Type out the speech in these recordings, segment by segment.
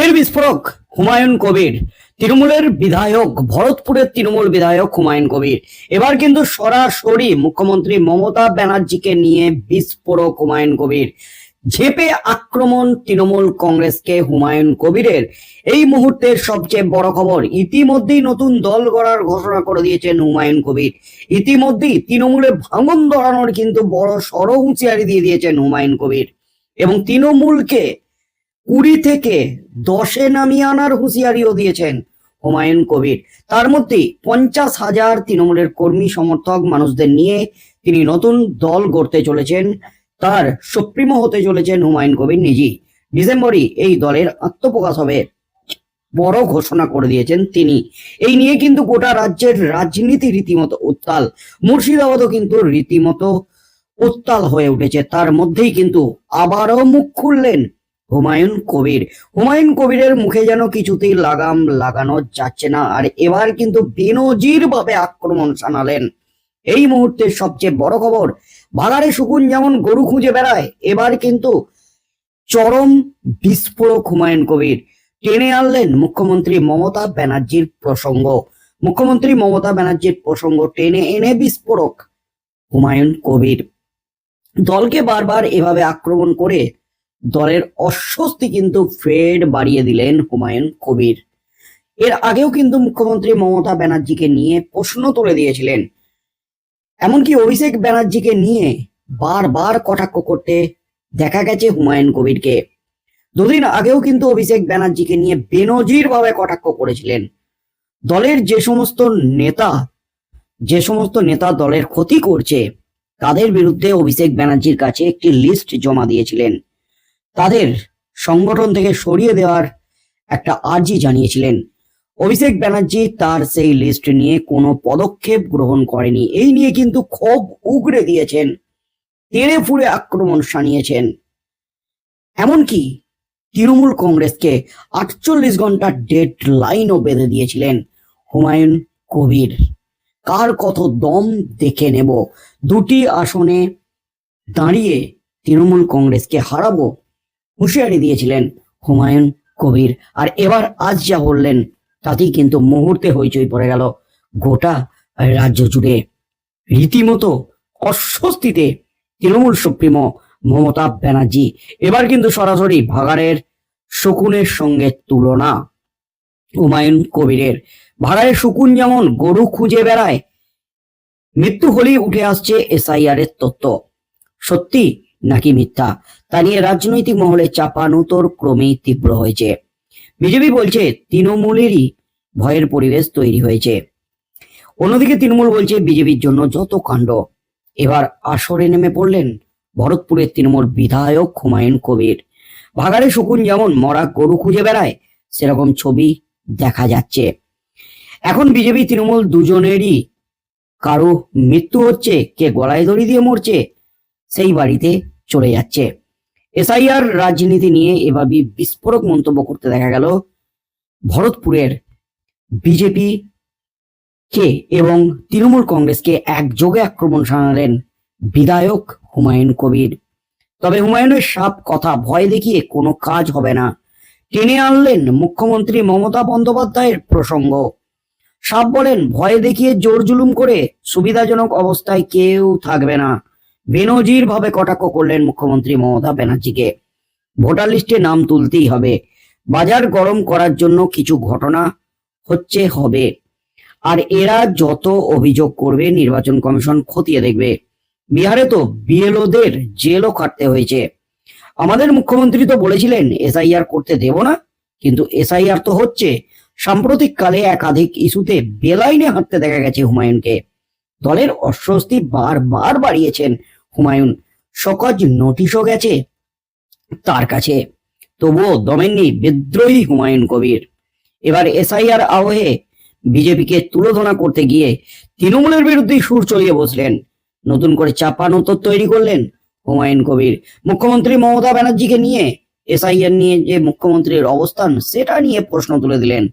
ফের বিস্ফোরক, হুমায়ুন কবির। তৃণমূলের বিধায়ক, ভরতপুরের তৃণমূল বিধায়ক হুমায়ুন কবির। এবার কিন্তু সরাসরি মুখ্যমন্ত্রী মমতা ব্যানার্জিকে নিয়ে বিস্ফোরক হুমায়ুন কবির। ঝেপে আক্রমণ তৃণমূল কংগ্রেসকে হুমায়ুন কবিরের। এই মুহূর্তের সবচেয়ে বড় খবর, ইতিমধ্যেই নতুন দল গড়ার ঘোষণা করে দিয়েছেন হুমায়ুন কবির। ইতিমধ্যেই তৃণমূলে ভাঙন ধরানোর কিন্তু বড় সড় হুঁশিয়ারি দিয়ে দিয়েছেন হুমায়ুন কবির। এবং তৃণমূলকে কুড়ি থেকে দশে নামিয়ে আনার হুঁশিয়ারিও দিয়েছেন হুমায়ুন কবির। তার মধ্যে পঞ্চাশ হাজার তৃণমূলের কর্মী সমর্থক মানুষদের নিয়ে তিনি নতুন দল গড়তে চলেছেন। তার সুপ্রিমো হতে চলেছেন হুমায়ুন কবির নিজেই। ডিসেম্বরই এই দলের আত্মপ্রকাশ হবে বড় ঘোষণা করে দিয়েছেন তিনি। এই নিয়ে কিন্তু গোটা রাজ্যের রাজনীতি রীতিমতো উত্তাল। মুর্শিদাবাদও কিন্তু রীতিমতো উত্তাল হয়ে উঠেছে। তার মধ্যেই কিন্তু আবারও মুখ খুললেন হুমায়ুন কবির। হুমায়ুন কবিরের মুখে যেন কিছুতেই লাগাম লাগানো যাচ্ছে না। আর এবার কিন্তু বেনজির ভাবে আক্রমণ শানালেন এই মুহূর্তের সবচেয়ে বড় খবর ভাগাড়ে শকুন যেমন গরু খুঁজে বেড়ায়, এবার কিন্তু চরম বিস্ফোরক হুমায়ুন কবির। টেনে আনলেন মুখ্যমন্ত্রী মমতা ব্যানার্জির প্রসঙ্গ। মুখ্যমন্ত্রী মমতা ব্যানার্জির প্রসঙ্গ টেনে এনে বিস্ফোরক হুমায়ুন কবির। দলকে বারবার এভাবে আক্রমণ করে দলের অস্বস্তি কিন্তু ফের বাড়িয়ে দিলেন হুমায়ুন কবির। এর আগেও কিন্তু মুখ্যমন্ত্রী মমতা ব্যানার্জিকে নিয়ে প্রশ্ন তুলে দিয়েছিলেন। এমনকি অভিষেক ব্যানার্জিকে নিয়ে বারবার কটাক্ষ করতে দেখা গেছে হুমায়ুন কবিরকে। দুদিন আগেও কিন্তু অভিষেক ব্যানার্জিকে নিয়ে বেনজির ভাবে কটাক্ষ করেছিলেন। দলের যে সমস্ত নেতা, যে সমস্ত নেতা দলের ক্ষতি করছে, তাদের বিরুদ্ধে অভিষেক ব্যানার্জির কাছে একটি লিস্ট জমা দিয়েছিলেন। তাদের সংগঠন থেকে সরিয়ে দেওয়ার একটা আর্জি জানিয়েছিলেন। অভিষেক ব্যানার্জি তার সেই লিস্ট নিয়ে কোনো পদক্ষেপ গ্রহণ করেনি। এই নিয়ে কিন্তু ক্ষোভ উগড়ে দিয়েছেন, তেড়ে ফুড়ে আক্রমণ শানিয়েছেন। এমনকি তৃণমূল কংগ্রেসকে আটচল্লিশ ঘণ্টা ডেড লাইনও বেঁধে দিয়েছিলেন হুমায়ুন কবির। কার কত দম দেখে নেব? দুটি আসনে দাঁড়িয়ে তৃণমূল কংগ্রেসকে হারাবো হুঁশিয়ারি দিয়েছিলেন হুমায়ুন কবির। আর এবার আজ যা বললেন, তাতেই কিন্তু মুহূর্তে হইচই পড়ে গেল গোটা রাজ্য জুড়ে। রীতিমতো অস্বস্তিতে তৃণমূল সুপ্রিমো মমতা ব্যানার্জি। এবার কিন্তু সরাসরি ভাগাড়ের শকুনের সঙ্গে তুলনা হুমায়ুন কবিরের। ভাগাড়ের শকুন যেমন গরু খুঁজে বেড়ায়, মৃত্যু হলেই উঠে আসছে এসআইআর এর তত্ত্ব। সত্যি নাকি মিথ্যা? তা নিয়ে রাজনৈতিক মহলে চাপানুতর ক্রমেই তীব্র হয়েছে। বিজেপি বলছে, তৃণমূলেরই ভয়ের পরিবেশ তৈরি হয়েছে। অন্যদিকে তৃণমূল বলছে, বিজেপির জন্য যত কাণ্ড। এবার আসরে নেমে পড়লেন ভরতপুরের তৃণমূল বিধায়ক হুমায়ুন কবির। ভাগাড়ে শকুন যেমন মরা গরু খুঁজে বেড়ায়, সেরকম ছবি দেখা যাচ্ছে। এখন বিজেপি তৃণমূল দুজনেরই কারও মৃত্যু হচ্ছে, কে গলায় দড়ি দিয়ে মরছে সেই বাড়িতে চলে যাচ্ছে। এসআইআর রাজনীতি নিয়ে এভাবে বিস্ফোরক মন্তব্য করতে দেখা গেল ভরতপুরের বিজেপি কে এবং তৃণমূল কংগ্রেসকে একযোগে আক্রমণ শানালেন বিধায়ক হুমায়ুন কবির। তবে হুমায়ুনের সাপ কথা ভয় দেখিয়ে কোনো কাজ হবে না। টেনে আনলেন মুখ্যমন্ত্রী মমতা বন্দ্যোপাধ্যায়ের প্রসঙ্গ। সাপ বলেন, ভয় দেখিয়ে জোর জুলুম করে সুবিধাজনক অবস্থায় কেউ থাকবে না। বেনজির ভাবে কটাক্ষ করলেন মুখ্যমন্ত্রী মমতা ব্যানার্জিকে। ভোটার লিস্টে নাম তুলতেই হবে। বাজার গরম করার জন্য কিছু ঘটনা হচ্ছে, হবে। আর এরা যত অভিযোগ করবে, নির্বাচন কমিশন খতিয়ে দেখবে। বিহারে তো বিএলওদের জেলও কাটতে হয়েছে। আমাদের মুখ্যমন্ত্রী তো বলেছিলেন, এসআইআর করতে দেব না। কিন্তু এসআইআর তো হচ্ছে। সাম্প্রতিক কালে একাধিক ইস্যুতে বেলাইনে হাঁটতে দেখা গেছে হুমায়ুনকে। দলের অস্বস্তি বারবার বাড়িয়েছেন হুমায়ুন, সকজ নোটিশও গেছে তার কাছে। তবুও দমেননি বিদ্রোহী হুমায়ুন কবির। এবার এসআইআর আবহে বিজেপিকে তুলোধনা করতে গিয়ে তৃণমূলের বিরুদ্ধে সুর চলিয়ে বসলেন। নতুন করে চাপানো চাপানোতর তৈরি করলেন হুমায়ুন কবির। মুখ্যমন্ত্রী মমতা ব্যানার্জিকে নিয়ে এসআইআর নিয়ে যে মুখ্যমন্ত্রীর অবস্থান, সেটা নিয়ে প্রশ্ন তুলে দিলেন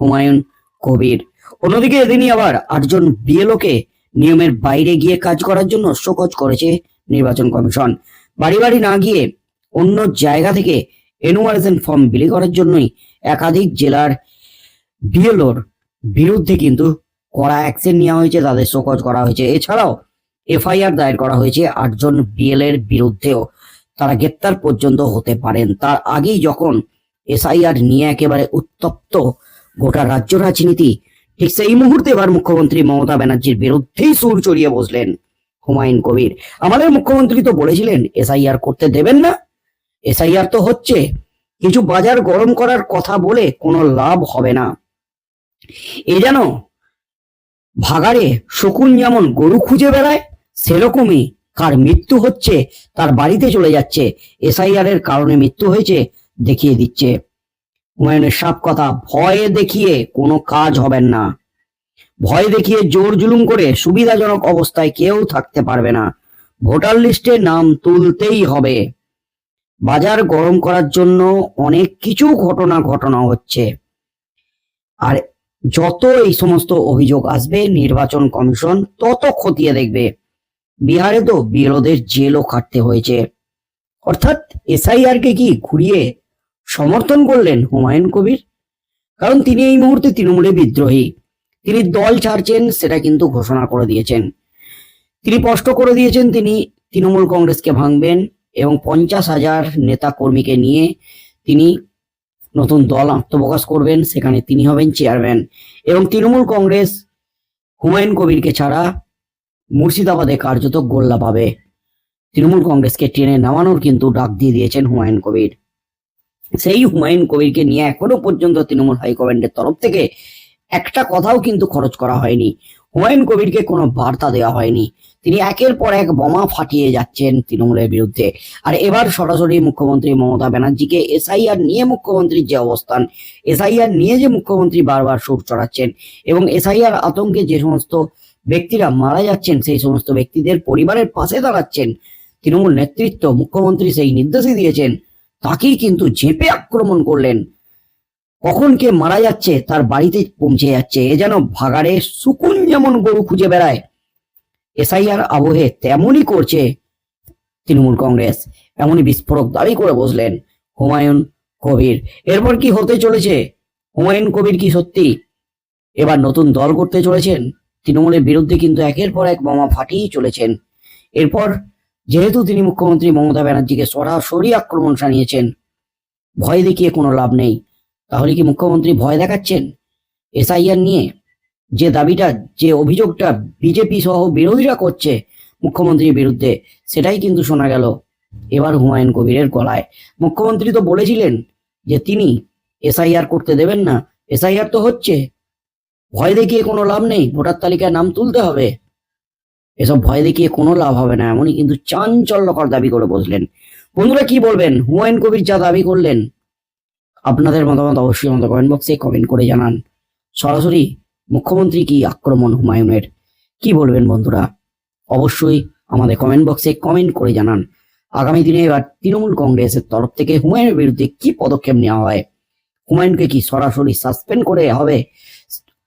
হুমায়ুন কবির। অন্যদিকে এদিনই আবার আটজন বিএলওকে নিয়মের বাইরে গিয়ে কাজ করার জন্য শোকজ করেছে নির্বাচন কমিশন। বাড়ি বাড়ি না গিয়ে অন্য জায়গা থেকে এনুমারেশন ফর্ম বিলি করার জন্যই একাধিক জেলার বিএলওর বিরুদ্ধে কিন্তু কড়া অ্যাকশন নেওয়া হয়েছে, তাদের শোকজ করা হয়েছে। এছাড়াও এফআইআর দায়ের করা হয়েছে আটজন বিএল এর বিরুদ্ধেও। তারা গ্রেপ্তার পর্যন্ত হতে পারেন। তার আগেই যখন এসআইআর নিয়ে একেবারে উত্তপ্ত গোটা রাজ্য রাজনীতি ঠিক সেই মুহূর্তে এবার মুখ্যমন্ত্রী মমতা ব্যানার্জির বিরুদ্ধেই সুর চড়িয়ে বসলেন হুমায়ুন কবির। আমাদের মুখ্যমন্ত্রী তো বলেছিলেন, এসআইআর করতে দেবেন না। এসআইআর তো হচ্ছে কিছু বাজার গরম করার কথা বলে কোনো লাভ হবে না। এ যেন ভাগাড়ে শকুন যেমন গরু খুঁজে বেড়ায়, সেরকমই কার মৃত্যু হচ্ছে, তার বাড়িতে চলে যাচ্ছে। এসআইআর এর কারণে মৃত্যু হয়েছে, দেখিয়ে দিচ্ছে। হুমায়ুনের সাপ কথা, ভয়ে দেখিয়ে কোনো কাজ হবেন না। ভয় দেখিয়ে জোর জুলুম করে সুবিধাজনক অবস্থায় কেউ থাকতে পারবে না। ভোটার লিস্টে নাম তুলতেই হবে। বাজার গরম করার জন্য অনেক কিছু ঘটনা ঘটনা হচ্ছে। আর যত এই সমস্ত অভিযোগ আসবে, নির্বাচন কমিশন তত খতিয়ে দেখবে। বিহারে তো বিরোধের জেলও কাটতে হয়েছে। অর্থাৎ এসআইআর কে কি ঘুরিয়ে সমর্থন করলেন হুমায়ুন কবির। কারণ তিনি এই মুহূর্তে তৃণমূলে বিদ্রোহী। তিনি দল ছাড়ছেন, সেটা কিন্তু ঘোষণা করে দিয়েছেন। তিনি স্পষ্ট করে দিয়েছেন, তিনি তৃণমূল কংগ্রেসকে ভাঙবেন এবং পঞ্চাশ হাজার নেতা কর্মীকে নিয়ে তিনি নতুন দল আত্মপ্রকাশ করবেন, সেখানে তিনি হবেন চেয়ারম্যান। এবং তৃণমূল কংগ্রেস হুমায়ুন কবিরকে ছাড়া মুর্শিদাবাদে কার্যত গোল্লা পাবে। তৃণমূল কংগ্রেসকে টেনে নামানোর কিন্তু ডাক দিয়ে দিয়েছেন হুমায়ুন কবির। সেই হুমায়ুন কবিরকে নিয়ে এখনও পর্যন্ত তৃণমূল হাইকমান্ডের তরফ থেকে একটা কথাও কিন্তু খরচ করা হয়নি। হুমায়ুন কবিরকে কোনো বার্তা দেওয়া হয়নি। তিনি একের পর এক বোমা ফাটিয়ে যাচ্ছেন তৃণমূলের বিরুদ্ধে। আর এবার সরাসরি মুখ্যমন্ত্রী মমতা ব্যানার্জিকে এসআইআর নিয়ে মুখ্যমন্ত্রীর যে অবস্থান, এসআইআর নিয়ে যে মুখ্যমন্ত্রী বারবার সুর চড়াচ্ছেন এবং এসআইআর আতঙ্কে যে সমস্ত ব্যক্তিরা মারা যাচ্ছেন, সেই সমস্ত ব্যক্তিদের পরিবারের পাশে দাঁড়াচ্ছেন, তৃণমূল নেতৃত্ব, মুখ্যমন্ত্রী সেই নির্দেশই দিয়েছেন তাকেই কিন্তু ঝেঁপে আক্রমণ করলেন। কখন কে মারা যাচ্ছে, তার বাড়িতে পৌঁছে যাচ্ছে, এ যেন ভাগাড়ে সুকুন যেমন গরু খুঁজে বেড়ায়। এসআইআর আবহে তেমনই করছে তৃণমূল কংগ্রেস। এমনই বিস্ফোরক দাবি করে বসলেন হুমায়ুন কবির। এরপর কি হতে চলেছে? হুমায়ুন কবির কি সত্যি? এবার নতুন দল করতে চলেছেন? তৃণমূলের বিরুদ্ধে কিন্তু একের পর এক বোমা ফাটিয়েই চলেছেন। এরপর যেহেতু তিনি মুখ্যমন্ত্রী মমতা ব্যানার্জিকে সরাসরি আক্রমণ শানিয়েছেন, ভয় দেখিয়ে কোনো লাভ নেই। তাহলে কি মুখ্যমন্ত্রী ভয় দেখাচ্ছেন? এসআইআর নিয়ে যে দাবিটা, যে অভিযোগটা বিজেপি সহ বিরোধীরা করছে মুখ্যমন্ত্রীর বিরুদ্ধে, সেটাই কিন্তু শোনা গেল এবার হুমায়ুন কবিরের গলায়। মুখ্যমন্ত্রী তো বলেছিলেন যে তিনি এসআইআর করতে দেবেন না। এসআইআর তো হচ্ছে। ভয় দেখিয়ে কোনো লাভ নেই। ভোটার তালিকায় নাম তুলতে হবে। এসব ভয় দেখিয়ে কোনো লাভ হবে না। এমনই কিন্তু চাঞ্চল্যকর দাবি করে বসলেন। বন্ধুরা, কি বলবেন? হুমায়ুন কবির যা দাবি করলেন, আপনাদের মতামত অবশ্যই আমাদের কমেন্ট বক্সে কমেন্ট করে জানান। সরাসরি মুখ্যমন্ত্রী কি আক্রমণ হুমায়ুনের? কি বলবেন বন্ধুরা? অবশ্যই আমাদের কমেন্ট বক্সে কমেন্ট করে জানান। আগামী দিনে এবার তৃণমূল কংগ্রেসের তরফ থেকে হুমায়ুনের বিরুদ্ধে কি পদক্ষেপ নেওয়া হয়? হুমায়ুনকে কি সরাসরি সাসপেন্ড করে হবে?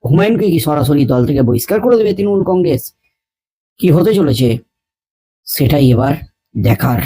হুমায়ুনকে কি সরাসরি দল থেকে বহিষ্কার করে দেবে তৃণমূল কংগ্রেস? কি হতে চলেছে? সেটাই এবার দেখার